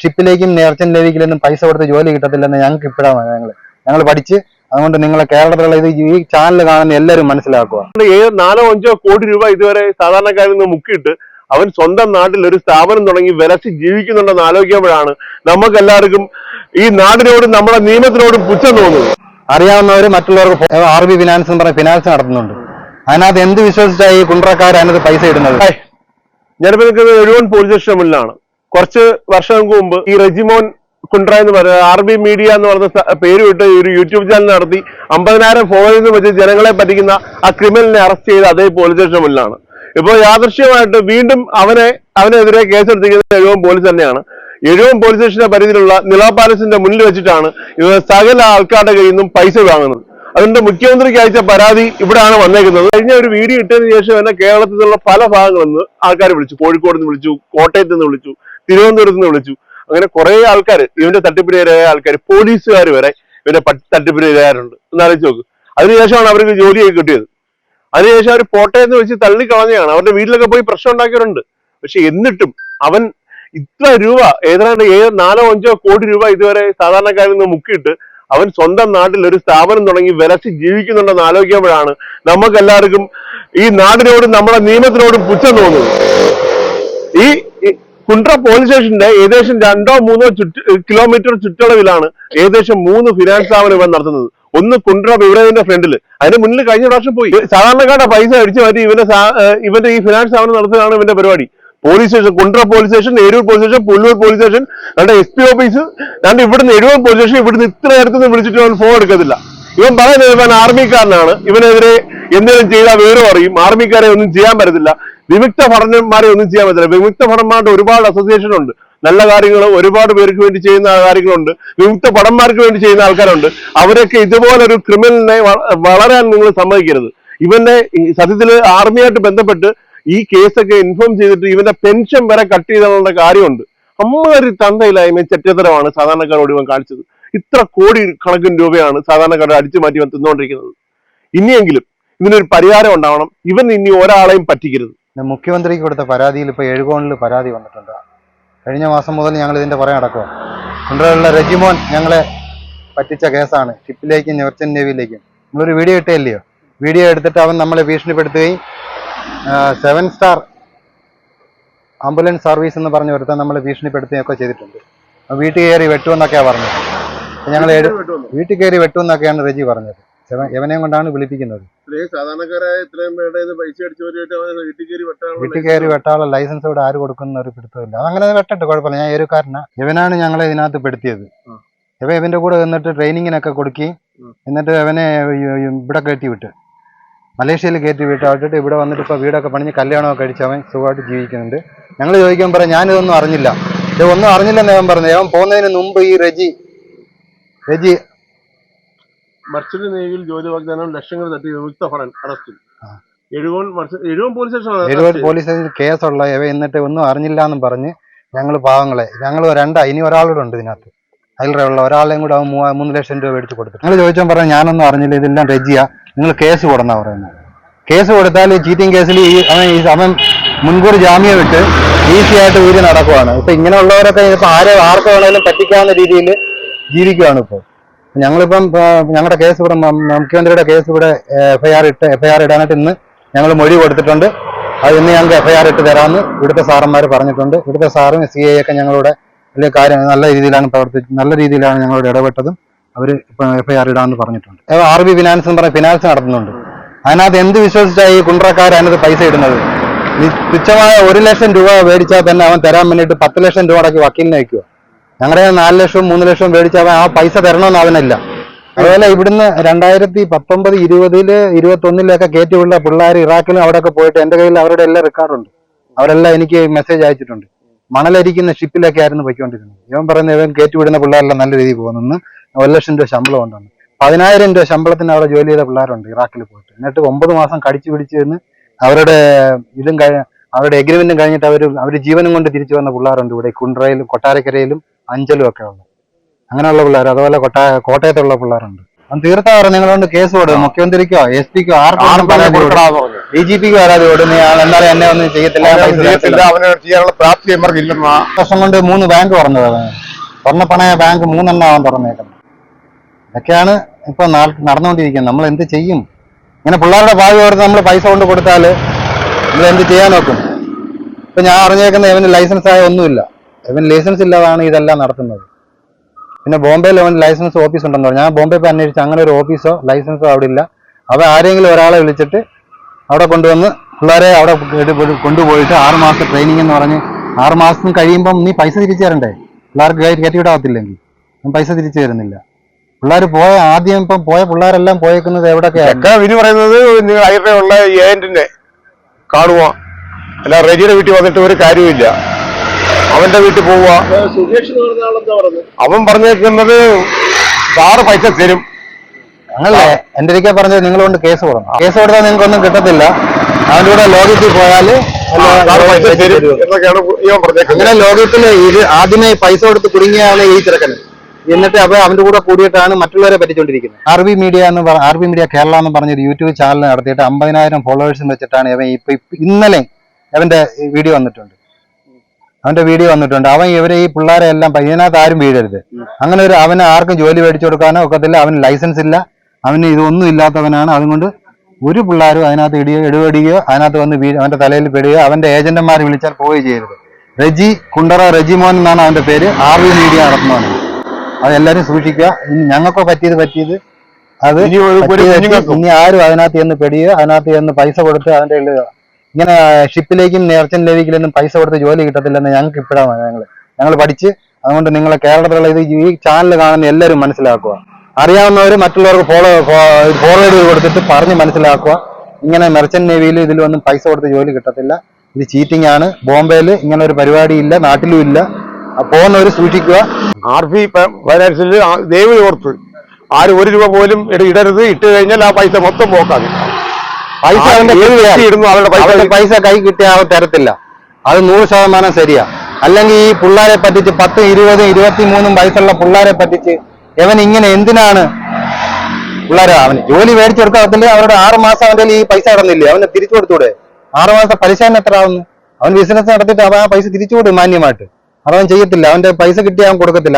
ഷിപ്പിലേക്കും നേർച്ചൻ ലേവിക്കിലൊന്നും പൈസ കൊടുത്ത് ജോലി കിട്ടത്തില്ലെന്ന് ഞങ്ങൾക്ക് ഇപ്പോഴാണ് ഞങ്ങൾ ഞങ്ങൾ പഠിച്ച് അതുകൊണ്ട് നിങ്ങളെ കേരളത്തിലുള്ള ഇത് ഈ ചാനൽ കാണുന്ന എല്ലാവരും മനസ്സിലാക്കുക. നാലോ അഞ്ചോ കോടി രൂപ ഇതുവരെ സാധാരണക്കാരിൽ നിന്ന് മുക്കിയിട്ട് അവൻ സ്വന്തം നാട്ടിൽ ഒരു സ്ഥാപനം തുടങ്ങി വിലച്ച് ജീവിക്കുന്നുണ്ടെന്ന് ആലോചിക്കുമ്പോഴാണ് നമുക്ക് എല്ലാവർക്കും ഈ നാടിനോടും നമ്മുടെ നിയമത്തിനോടും പുച്ഛം തോന്നുന്നത്. അറിയാവുന്നവർ മറ്റുള്ളവർക്ക് ആർ ബി ഫിനാൻസ് എന്ന് പറഞ്ഞ ഫിനാൻസ് നടത്തുന്നുണ്ട്. അതിനകത്ത് എന്ത് വിശ്വസിച്ചാണ് ഈ കുണ്ട്രക്കാർ അതിനകത്ത് പൈസ ഇടുന്നത്. ഞാനിപ്പോ നിൽക്കുന്നത് എഴുവൻ പോലീസ് സ്റ്റേഷൻ മുന്നിലാണ്. കുറച്ച് വർഷങ്ങൾക്ക് മുമ്പ് ഈ റെജിമോൻ കുണ്ട്ര എന്ന് പറയുന്നത് ആർ ബി മീഡിയ എന്ന് പറഞ്ഞ പേരുവിട്ട് പേര് വിട്ട് ഒരു യൂട്യൂബ് ചാനൽ നടത്തി അമ്പതിനായിരം ഫോളോവേഴ്സ് വെച്ച് ജനങ്ങളെ പറ്റിക്കുന്ന ആ ക്രിമിനലിനെ അറസ്റ്റ് ചെയ്ത് അതേ പോലീസ് സ്റ്റേഷൻ മുന്നിലാണ്. ഇപ്പോൾ യാദൃശ്യമായിട്ട് വീണ്ടും അവനെ അവനെതിരെ കേസെടുത്തിരിക്കുന്നത് എഴുവൻ പോലീസ് തന്നെയാണ്. എഴുവൻ പോലീസ് സ്റ്റേഷന്റെ പരിധിയിലുള്ള നില പാലസിന്റെ മുന്നിൽ വെച്ചിട്ടാണ് ഇവർ സകല ആൾക്കാരുടെ കയ്യിൽ നിന്നും പൈസ വാങ്ങുന്നത്. അതുകൊണ്ട് മുഖ്യമന്ത്രിക്ക് അയച്ച പരാതി ഇവിടെയാണ് വന്നേക്കുന്നത്. കഴിഞ്ഞ ഒരു വീഡിയോ ഇട്ടതിന് ശേഷം തന്നെ കേരളത്തിൽ നിന്നുള്ള പല ഭാഗങ്ങളിൽ നിന്ന് ആൾക്കാർ വിളിച്ചു. കോഴിക്കോട് നിന്ന് വിളിച്ചു കോട്ടയത്ത് നിന്ന് വിളിച്ചു. തിരുവനന്തപുരത്ത് നിന്ന് വിളിച്ചു. അങ്ങനെ കുറെ ആൾക്കാർ ഇവന്റെ തട്ടിപ്പിനിരയായ ആൾക്കാർ പോലീസുകാർ വരെ ഇവന്റെ തട്ടിപ്പിനിരയാറുണ്ട് എന്നാലോചിച്ച് നോക്ക്. അതിനുശേഷമാണ് അവർക്ക് ജോലിയൊക്കെ കിട്ടിയത്. അതിനുശേഷം അവർ പോട്ടയെന്ന് വെച്ച് തള്ളിക്കളഞ്ഞാണ് അവരുടെ വീട്ടിലൊക്കെ പോയി പ്രശ്നം ഉണ്ടാക്കിയവരുണ്ട്. പക്ഷെ എന്നിട്ടും അവൻ ഇത്ര രൂപ ഏതാണ്ട് ഏഴ് നാലോ അഞ്ചോ കോടി രൂപ ഇതുവരെ സാധാരണക്കാരിൽ നിന്ന് മുക്കിയിട്ട് അവൻ സ്വന്തം നാട്ടിൽ ഒരു സ്ഥാപനം തുടങ്ങി വിലച്ച് ജീവിക്കുന്നുണ്ടെന്ന് ആലോചിക്കുമ്പോഴാണ് നമുക്ക് എല്ലാവർക്കും ഈ നാടിനോടും നമ്മുടെ നിയമത്തിനോടും പുച്ഛം തോന്നുന്നത്. കുണ്ട്ര പോലീസ് സ്റ്റേഷന്റെ ഏകദേശം രണ്ടോ മൂന്നോ കിലോമീറ്റർ ചുറ്റളവിലാണ് ഏകദേശം മൂന്ന് ഫിനാൻസ് സ്ഥാപനം നടത്തുന്നത്. ഒന്ന് കുണ്ട്ര വിവരത്തിന്റെ ഫ്രണ്ടിൽ അതിന് മുന്നിൽ കഴിഞ്ഞ പ്രാവശ്യം പോയി. സാധാരണക്കാരുടെ പൈസ അടിച്ചു മാറ്റി ഇവന്റെ ഇവന്റെ ഈ ഫിനാൻസ് സ്ഥാപനം നടത്തുകയാണ് ഇവന്റെ പരിപാടി. Police station Kundra police station Nerur police station Pullur police station രണ്ട് എസ് പി ഓഫീസ് രണ്ട് ഇവിടുന്ന് എഴുപത് പോലീസ് സ്റ്റേഷൻ ഇവിടുന്ന് ഇത്ര നേരത്തുനിന്ന് വിളിച്ചിട്ട് അവൻ ഫോൺ എടുക്കത്തില്ല. ഇവൻ പറയുന്നത് ഇവൻ ആർമിക്കാരനാണ് ഇവനെതിരെ എന്തെങ്കിലും ചെയ്താൽ വിവരം അറിയും. ആർമിക്കാരെ ഒന്നും ചെയ്യാൻ പറ്റത്തില്ല. വിമുക്ത ഭടന്മാരെ ഒന്നും ചെയ്യാൻ പറ്റില്ല. വിമുക്ത ഭടന്മാരുടെ ഒരുപാട് അസോസിയേഷൻ ഉണ്ട്. നല്ല കാര്യങ്ങൾ ഒരുപാട് പേർക്ക് വേണ്ടി ചെയ്യുന്ന കാര്യങ്ങളുണ്ട്. വിമുക്ത ഭടന്മാർക്ക് വേണ്ടി ചെയ്യുന്ന ആൾക്കാരുണ്ട്. അവരൊക്കെ ഇതുപോലെ ഒരു ക്രിമിനലിനെ വളരാൻ നിങ്ങൾ സമ്മതിക്കരുത്. ഇവന്റെ സത്യത്തിൽ ആർമിയായിട്ട് ബന്ധപ്പെട്ട് ഈ കേസൊക്കെ ഇൻഫോം ചെയ്തിട്ട് ഇവന്റെ പെൻഷൻ വരെ കട്ട് ചെയ്തുള്ള കാര്യമുണ്ട്. അമ്മൊരു തന്തയില്ലായ്മ ചെറ്റത്തരമാണ് സാധാരണക്കാരോട് ഇവൻ കാണിച്ചത്. ഇത്ര കോടി കണക്കിന് രൂപയാണ് സാധാരണക്കാരുടെ അടിച്ചു മാറ്റി ഇവൻ തിന്നുകൊണ്ടിരിക്കുന്നത്. ഇനിയെങ്കിലും ഇതിനൊരു പരിഹാരം ഉണ്ടാവണം. ഇവൻ ഇനി ഒരാളെയും പറ്റിക്കരുത്. മുഖ്യമന്ത്രിക്ക് കൊടുത്ത പരാതിയിൽ ഇപ്പോൾ എഴുകോണിൽ പരാതി വന്നിട്ടുണ്ട്. കഴിഞ്ഞ മാസം മുതൽ ഞങ്ങൾ ഇതിന്റെ പുറകെ നടക്കുക കൊണ്ടുള്ള റെജിമോൻ ഞങ്ങളെ പറ്റിച്ച കേസാണ്. ഷിപ്പിലേക്കും നെർച്ചൻ നേവിയിലേക്കും. നമ്മളൊരു വീഡിയോ ഇട്ടല്ലയോ? വീഡിയോ എടുത്തിട്ട് അവൻ നമ്മളെ ഭീഷണിപ്പെടുത്തുകയും സെവൻ സ്റ്റാർ ആംബുലൻസ് സർവീസ് എന്ന് പറഞ്ഞ് ഒരുത്തൻ നമ്മളെ ഭീഷണിപ്പെടുത്തുകയൊക്കെ ചെയ്തിട്ടുണ്ട്. വീട്ടിൽ കയറി വെട്ടുമെന്നൊക്കെയാണ് പറഞ്ഞത്. ഞങ്ങൾ വീട്ടിൽ കയറി വെട്ടുമെന്നൊക്കെയാണ് റെജി പറഞ്ഞത്. എവനെയും കൊണ്ടാണ് വിളിപ്പിക്കുന്നത്. സാധാരണക്കാരായ ഇത്രയും പൈസ വീട്ടിൽ കയറി വെട്ടാനുള്ള ലൈസൻസ് ഇവിടെ ആര് കൊടുക്കുന്ന ഒരു പിടുത്തമില്ല. അതങ്ങനെ വെട്ടട്ടെ കുഴപ്പമില്ല. ഞാൻ ഒരു കാരണം ഇവനാണ് ഞങ്ങളെ ഇതിനകത്ത് പെടുത്തിയത്. ഇവ ഇവന്റെ കൂടെ നിന്നിട്ട് ട്രെയിനിങ്ങിനൊക്കെ കൊടുക്കുകയും എന്നിട്ട് അവനെ ഈ ഇവിടെ കയറ്റി വിട്ട്. മലേഷ്യയിൽ കയറ്റി വിട്ട് വിട്ടിട്ട് ഇവിടെ വന്നിട്ട് ഇപ്പൊ വീടൊക്കെ പണിഞ്ഞ് കല്യാണമൊക്കെ കഴിച്ച് അവൻ സുഖമായിട്ട് ജീവിക്കുന്നുണ്ട്. ഞങ്ങൾ ചോദിക്കാൻ പറയാം ഞാനിതൊന്നും അറിഞ്ഞില്ല. ഇത് ഒന്നും അറിഞ്ഞില്ലെന്ന് അവൻ പറഞ്ഞു അവൻ പോകുന്നതിന് മുമ്പ് ഈ റെജി റെജി മർച്ചന്റ് നേവിയിൽ ജോലി വാഗ്ദാനം ലക്ഷങ്ങൾ തട്ടി വിമുക്ത ഫറൻ അറസ്റ്റിൽ. പോലീസ് എഴുപത് പോലീസ് സ്റ്റേഷനിൽ കേസുള്ള ഇവ എന്നിട്ട് ഒന്നും അറിഞ്ഞില്ല എന്നും പറഞ്ഞ് ഞങ്ങൾ പാവങ്ങളെ ഞങ്ങൾ രണ്ടാ ഇനി ഒരാളൂടെ ഉണ്ട് ഇതിനകത്ത്. അതിലുള്ള ഒരാളെയും കൂടെ അവൻ മൂവ- മൂന്ന് ലക്ഷം രൂപ മേടിച്ച് കൊടുത്തു നിങ്ങൾ ചോദിച്ചാൽ പറഞ്ഞു ഞാനൊന്നും അറിഞ്ഞില്ല. ഇതെല്ലാം രജിയ നിങ്ങൾ കേസ് കൊടുന്നാ പറയുന്നത്. കേസ് കൊടുത്താൽ ഈ ചീറ്റിംഗ് കേസിൽ ഈ അവൻ ഈ അവൻ മുൻകൂർ ജാമ്യം വിട്ട് ഈസി ആയിട്ട് ഊരി നടക്കുവാണ്. ഇപ്പൊ ഇങ്ങനെയുള്ളവരൊക്കെ ഇപ്പൊ ആരെ ആർക്ക് വേണമെങ്കിലും പറ്റിക്കാവുന്ന രീതിയിൽ ജീവിക്കുവാണ് ഇപ്പോൾ ഞങ്ങളിപ്പം ഞങ്ങളുടെ കേസ് ഇവിടെ മുഖ്യമന്ത്രിയുടെ കേസ് ഇവിടെ എഫ്ഐആർ ഇട്ട് എഫ്ഐആർ ഇടാനായിട്ട് ഇന്ന് ഞങ്ങൾ മൊഴി കൊടുത്തിട്ടുണ്ട്. അത് ഇന്ന് ഞങ്ങൾക്ക് എഫ്ഐആർ ഇട്ട് തരാമെന്ന് ഇവിടുത്തെ സാറന്മാർ പറഞ്ഞിട്ടുണ്ട്. ഇവിടുത്തെ സാറും സി ഐ ഒക്കെ ഞങ്ങളുടെ വലിയ കാര്യം നല്ല രീതിയിലാണ് പ്രവർത്തിച്ച് നല്ല രീതിയിലാണ് ഞങ്ങളോട് ഇടപെട്ടതും അവർ ഇപ്പം എഫ്ഐആർ ഇടാമെന്ന് പറഞ്ഞിട്ടുണ്ട്. ആർ ബി ഫിനാൻസ് എന്ന് പറഞ്ഞ ഫിനാൻസ് നടത്തുന്നുണ്ട്. അതിനകത്ത് എന്ത് വിശ്വസിച്ചാണ് ഈ അതിനകത്ത് പൈസ ഇടുന്നത്? തുച്ഛമായ ഒരു ലക്ഷം രൂപ മേടിച്ചാൽ തന്നെ അവൻ തരാൻ വേണ്ടിയിട്ട് പത്ത് ലക്ഷം രൂപ അടക്കി വക്കീലിനെ വയ്ക്കുക ഞങ്ങളുടെ നാല് ലക്ഷവും മൂന്ന് ലക്ഷവും മേടിച്ചാൽ അവൻ ആ പൈസ തരണമെന്ന് അവനല്ല. അതുപോലെ ഇവിടുന്ന് രണ്ടായിരത്തി പത്തൊമ്പത് ഇരുപതിൽ ഇരുപത്തി ഒന്നിലൊക്കെ കയറ്റിയുള്ള പിള്ളേർ ഇറാഖിലും അവിടെയൊക്കെ പോയിട്ട് എന്റെ കയ്യിൽ അവരുടെ എല്ലാം റെക്കോർഡുണ്ട് അവരെല്ലാം എനിക്ക് മെസ്സേജ് അയച്ചിട്ടുണ്ട്. മണലരിക്കുന്ന ഷിപ്പിലൊക്കെ ആയിരുന്നു പോയിക്കൊണ്ടിരുന്നത്. ഇവൻ പറയുന്നത് ഇവൻ കയറ്റിവിടുന്ന പിള്ളേരെല്ലാം നല്ല രീതിയിൽ പോകുന്നു ഒരു ലക്ഷം രൂപ ശമ്പളം ഉണ്ടെന്ന്. പതിനായിരം രൂപ ശമ്പളത്തിന് അവിടെ ജോലി ചെയ്ത പിള്ളേരുണ്ട് ഇറാഖിൽ പോയിട്ട്. എന്നിട്ട് ഒമ്പത് മാസം കടിച്ചു പിടിച്ച് നിന്ന് അവരുടെ ഇതും അവരുടെ എഗ്രിമെന്റും കഴിഞ്ഞിട്ട് അവർ അവർ ജീവനും കൊണ്ട് തിരിച്ചു വന്ന പിള്ളേരുണ്ട് ഇവിടെ. കുണ്ട്രയിലും കൊട്ടാരക്കരയിലും അഞ്ചലും ഒക്കെ ഉള്ളത് അങ്ങനെയുള്ള പിള്ളേർ അതുപോലെ കൊട്ടാ കോട്ടയത്തുള്ള പിള്ളേരുണ്ട്. അവൻ തീർത്താ പറഞ്ഞു നിങ്ങളോട് കേസ് കൊടുക്കും മുഖ്യമന്ത്രിക്കോ എസ് പിക്കോ ആർക്കും ഡി ജി പിക്ക് പരാതി ഓടും ഇയാൾ എന്നാലും എന്നെ ഒന്നും ചെയ്യത്തില്ല ചെയ്യാനുള്ള പ്രാപ്തി വർഷം കൊണ്ട് മൂന്ന് ബാങ്ക് തുറന്നത് സ്വർണപ്പണയ പണയ ബാങ്ക് മൂന്നെണ്ണം അവൻ തുറന്നേക്കുന്നത് ഇതൊക്കെയാണ് ഇപ്പൊ നാ- നടന്നുകൊണ്ടിരിക്കുന്നത്. നമ്മൾ എന്ത് ചെയ്യും? ഇങ്ങനെ പിള്ളേരുടെ ഭാവി ഓർത്ത് നമ്മൾ പൈസ കൊണ്ട് കൊടുത്താൽ നമ്മൾ എന്ത് ചെയ്യാൻ നോക്കും? ഇപ്പൊ ഞാൻ അറിഞ്ഞേക്കുന്ന ഇവന് ലൈസൻസ് ആയ ഒന്നുമില്ല. ഇവൻ ലൈസൻസ് ഇല്ലാതാണ് ഇതെല്ലാം നടത്തുന്നത്. പിന്നെ ബോംബെയിൽ അവൻ ലൈസൻസ് ഓഫീസ് ഉണ്ടെന്ന് പറഞ്ഞു. ഞാൻ ബോംബെ അന്വേഷിച്ചു അങ്ങനെ ഒരു ഓഫീസോ ലൈസൻസോ അവിടെ ഇല്ല. അവ ആരെങ്കിലും ഒരാളെ വിളിച്ചിട്ട് അവിടെ കൊണ്ടുവന്ന് പിള്ളേരെ അവിടെ കൊണ്ടു- കൊണ്ടുപോയിട്ട് ആറ് മാസം ട്രെയിനിങ് എന്ന് പറഞ്ഞ് ആറ് മാസം കഴിയുമ്പം നീ പൈസ തിരിച്ചു തരണ്ടേ? പിള്ളേർക്ക് കയറ്റി വിടാത്തില്ലെങ്കിൽ. ഞാൻ പൈസ തിരിച്ചു തരുന്നില്ല. പിള്ളേർ പോയ ആദ്യം ഇപ്പം പോയ പിള്ളേരെല്ലാം പോയേക്കുന്നത് എവിടെയൊക്കെയാണ്? വിനി പറയുന്നത് ഉള്ള അല്ല റെജിയുടെ വീട്ടിൽ വന്നിട്ട് ഒരു കാര്യമില്ല അവന്റെ വീട്ടിൽ പോവുക. പറഞ്ഞ? അവൻ പറഞ്ഞേക്കുന്നത് സാറ് പൈസ തരും. ഞങ്ങളല്ലേ എന്റെ ഒരിക്കൽ പറഞ്ഞത് നിങ്ങൾ കൊണ്ട് കേസ് കൊടുക്കണം. കേസ് കൊടുത്താൽ നിങ്ങൾക്ക് ഒന്നും കിട്ടത്തില്ല. അവന്റെ കൂടെ ലോകത്തിൽ പോയാൽ അങ്ങനെ ലോകത്തിൽ ഇത് ആദ്യമേ പൈസ കൊടുത്ത് കുടുങ്ങിയാണ് ഈ ചെറുക്കന്. എന്നിട്ട് അപ്പൊ അവന്റെ കൂടെ കൂടിയിട്ടാണ് മറ്റുള്ളവരെ പറ്റിച്ചുകൊണ്ടിരിക്കുന്നത് ആർ ബി മീഡിയ എന്ന് പറ ആർ ബി മീഡിയ കേരള എന്ന് പറഞ്ഞൊരു യൂട്യൂബ് ചാനൽ നടത്തിയിട്ട് അമ്പതിനായിരം ഫോളോവേഴ്സ് വെച്ചിട്ടാണ് ഇവൻ ഇപ്പൊ ഇന്നലെ അവന്റെ വീഡിയോ വന്നിട്ടുണ്ട്. അവന്റെ വീഡിയോ വന്നിട്ടുണ്ട്. അവൻ ഇവരെ ഈ പിള്ളേരെ എല്ലാം പയ്യനകത്ത് ഇതിനകത്ത് ആരും വീഴരുത്. അങ്ങനെ ഒരു അവന് ആർക്കും ജോലി മേടിച്ചു കൊടുക്കാനോ ഒക്കത്തില്ല. അവന് ലൈസൻസ് ഇല്ല. അവന് ഇതൊന്നും ഇല്ലാത്തവനാണ്. അതുകൊണ്ട് ഒരു പിള്ളേരും അതിനകത്ത് ഇടിയോ ഇടപെടുകയോ അതിനകത്ത് വന്ന് വീഴ അവന്റെ തലയിൽ പെടുകയോ അവന്റെ ഏജന്റുമാർ വിളിച്ചാൽ പോയി ചെയ്യരുത്. റെജി കുണ്ടറ റെജിമോൻ എന്നാണ് അവന്റെ പേര്. ആർ വി മീഡിയ നടത്തുന്നതാണ് അതെല്ലാരും സൂക്ഷിക്കുക. ഇനി ഞങ്ങൾക്കോ പറ്റിയത് പറ്റിയത് അത് ഇനി. ആരും അതിനകത്ത് ചെന്ന് പെടുകയോ അതിനകത്ത് ചെന്ന് പൈസ കൊടുത്ത് അവന്റെ ഇങ്ങനെ ഷിപ്പിലേക്കും നേർച്ചൻ ലേവിക്കിലൊന്നും പൈസ കൊടുത്ത് ജോലി കിട്ടത്തില്ലെന്ന് ഞങ്ങൾക്ക് ഇപ്പോഴാണ് ഞങ്ങൾ ഞങ്ങൾ പഠിച്ച് അതുകൊണ്ട് നിങ്ങളെ കേരളത്തിലുള്ള ഇത് ഈ ചാനൽ കാണുന്ന എല്ലാവരും മനസ്സിലാക്കുക. അറിയാവുന്നവർ മറ്റുള്ളവർക്ക് ഫോളോ ഫോർവേഡ് കൊടുത്തിട്ട് പറഞ്ഞ് മനസ്സിലാക്കുക. ഇങ്ങനെ മെർച്ചന്റ് നേവിയിൽ ഇതിലൊന്നും പൈസ കൊടുത്ത് ജോലി കിട്ടത്തില്ല. ഇത് ചീറ്റിംഗ് ആണ്. ബോംബെയിൽ ഇങ്ങനെ ഒരു പരിപാടി ഇല്ല നാട്ടിലും ഇല്ല. പോകുന്നവർ സൂക്ഷിക്കുക. ആർ പി ഫൈനാൻസിൽ ദേവി ഓർത്ത് ആരും ഒരു രൂപ പോലും ഇട- ഇടരുത്. ഇട്ട് കഴിഞ്ഞാൽ ആ പൈസ മൊത്തം പോക്കാതെ പൈസ അവന്റെ ഇടുന്നു അവരുടെ പൈസ പൈസ കൈ കിട്ടിയ ആ തരത്തില്ല. അത് നൂറ് ശതമാനം ശരിയാ. അല്ലെങ്കിൽ ഈ പിള്ളേരെ പറ്റിച്ച് പത്ത് ഇരുപതും ഇരുപത്തിമൂന്നും വയസ്സുള്ള പിള്ളേരെ പറ്റിച്ച് ഇവൻ ഇങ്ങനെ എന്തിനാണ് പിള്ളേരെ അവന് ജോലി മേടിച്ചു കൊടുക്കാത്തില്ല അവരുടെ ആറ് മാസം അവന്റെ ഈ പൈസ കിടന്നില്ലേ? അവനെ തിരിച്ചു കൊടുത്തൂടെ? ആറ് മാസം പലിശ തന്നെ എത്ര ആവുന്നു? അവൻ ബിസിനസ് നടത്തിയിട്ട് അവൻ ആ പൈസ തിരിച്ചു കൊടുക്കും മാന്യമായിട്ട്. അതവൻ ചെയ്യത്തില്ല അവന്റെ പൈസ കിട്ടിയാൽ അവൻ കൊടുക്കത്തില്ല.